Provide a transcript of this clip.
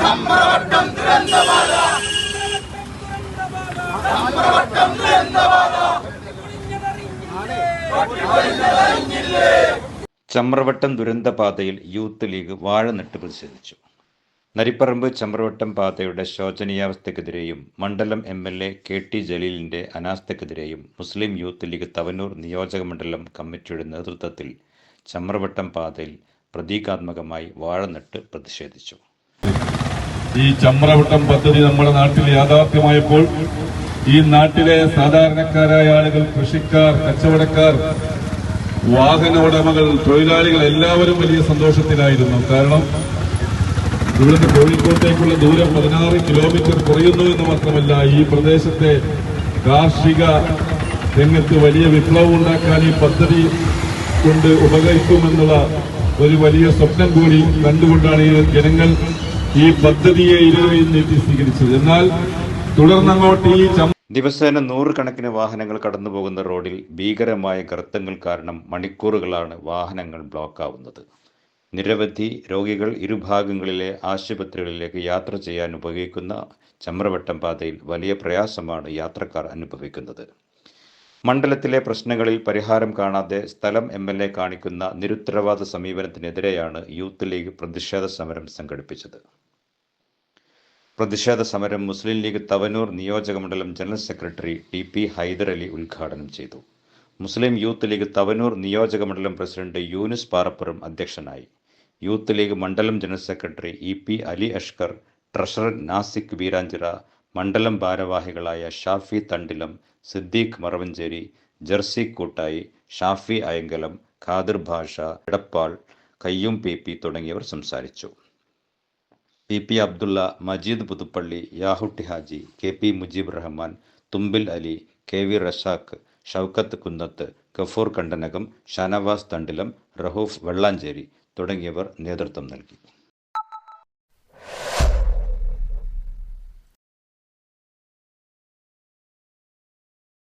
ചമ്രവട്ടം ദുരന്തബാധ ചമ്രവട്ടം ദുരന്തബാധ അറിഞ്ഞില്ലേ Chamravattam ദുരന്തപാതയിൽ youth league വാഴ നട്ട് പ്രതിഷേധിച്ചു. നരിപ്പറമ്പ് ചമ്രവട്ടം പാതയുടെ ശോചനീയാവസ്ഥയ്ക്കെതിരെയും മണ്ഡലം M L A K T ജലീലിന്റെ അനാസ്ഥക്കെതിരെയും മുസ്ലിം യൂത്ത് ലീഗ് തവനൂർ നിയോജക മണ്ഡലം കമ്മിറ്റിയുടെ നേതൃത്വത്തിൽ ചമ്രവട്ടം പാതയിൽ പ്രതീകാത്മകമായി വാഴ നട്ട് പ്രതിഷേധിച്ചു. ഈ ചമ്രവട്ടം പദ്ധതി നമ്മുടെ നാട്ടിൽ യാഥാർത്ഥ്യമായപ്പോൾ ഈ നാട്ടിലെ സാധാരണക്കാരായ ആളുകൾ കൃഷിക്കാർ കച്ചവടക്കാർ വാഹന ഉടമകൾ തൊഴിലാളികൾ എല്ലാവരും വലിയ സന്തോഷത്തിലായിരുന്നു. കാരണം ഇവിടുന്ന് കോഴിക്കോട്ടേക്കുള്ള ദൂരം പതിനാറ് കിലോമീറ്റർ കുറയുന്നു എന്ന് മാത്രമല്ല ഈ പ്രദേശത്തെ കാർഷിക രംഗത്ത് വലിയ വിപ്ലവം ഉണ്ടാക്കാൻ ഈ പദ്ധതി കൊണ്ട് ഉപകരിക്കുമെന്നുള്ള ഒരു വലിയ സ്വപ്നം കൂടി കണ്ടുകൊണ്ടാണ് ഈ ജനങ്ങൾ ഈ പദ്ധതിയെ ഇരുവയിൽ നീട്ടി സ്വീകരിച്ചത്. എന്നാൽ തുടർന്നങ്ങോട്ട് ഈ ദിവസേന നൂറുകണക്കിന് വാഹനങ്ങൾ കടന്നുപോകുന്ന റോഡിൽ ഭീകരമായ ഗർത്തങ്ങൾ കാരണം മണിക്കൂറുകളാണ് വാഹനങ്ങൾ ബ്ലോക്കാവുന്നത്. നിരവധി രോഗികൾ ഇരുഭാഗങ്ങളിലെ ആശുപത്രികളിലേക്ക് യാത്ര ചെയ്യാൻ ഉപയോഗിക്കുന്ന ചമ്രവട്ടം പാതയിൽ വലിയ പ്രയാസമാണ് യാത്രക്കാർ അനുഭവിക്കുന്നത്. മണ്ഡലത്തിലെ പ്രശ്നങ്ങളിൽ പരിഹാരം കാണാതെ സ്ഥലം എം എൽ എ കാണിക്കുന്ന നിരുത്തരവാദ സമീപനത്തിനെതിരെയാണ് യൂത്ത് ലീഗ് പ്രതിഷേധ സമരം സംഘടിപ്പിച്ചത്. പ്രതിഷേധ സമരം മുസ്ലിം ലീഗ് തവനൂർ നിയോജക മണ്ഡലം general secretary T P Hyderali ഉദ്ഘാടനം ചെയ്തു. മുസ്ലിം യൂത്ത് ലീഗ് തവനൂർ നിയോജക മണ്ഡലം പ്രസിഡന്റ് യൂനിസ് പാറപ്പുറം അധ്യക്ഷനായി. യൂത്ത് ലീഗ് മണ്ഡലം general secretary E P Ali Ashkar treasurer Nasik Veeranchira മണ്ഡലം ഭാരവാഹികളായ ഷാഫി തണ്ടിലം സിദ്ദീഖ് മറവഞ്ചേരി ജെർസി കൂട്ടായി ഷാഫി അയങ്കലം ഖാദിർ ഭാഷ എടപ്പാൾ കയ്യും പി തുടങ്ങിയവർ സംസാരിച്ചു. P P Abdulla Majeed Puthuppally Yahutty Haji K P Mujeeb Rahman Thumbil Ali K V Razak Shoukath Kunnath Gafoor Kandanakam Shanavas Thandilam Rahoof Vellancheri തുടങ്ങിയവർ നേതൃത്വം നൽകി.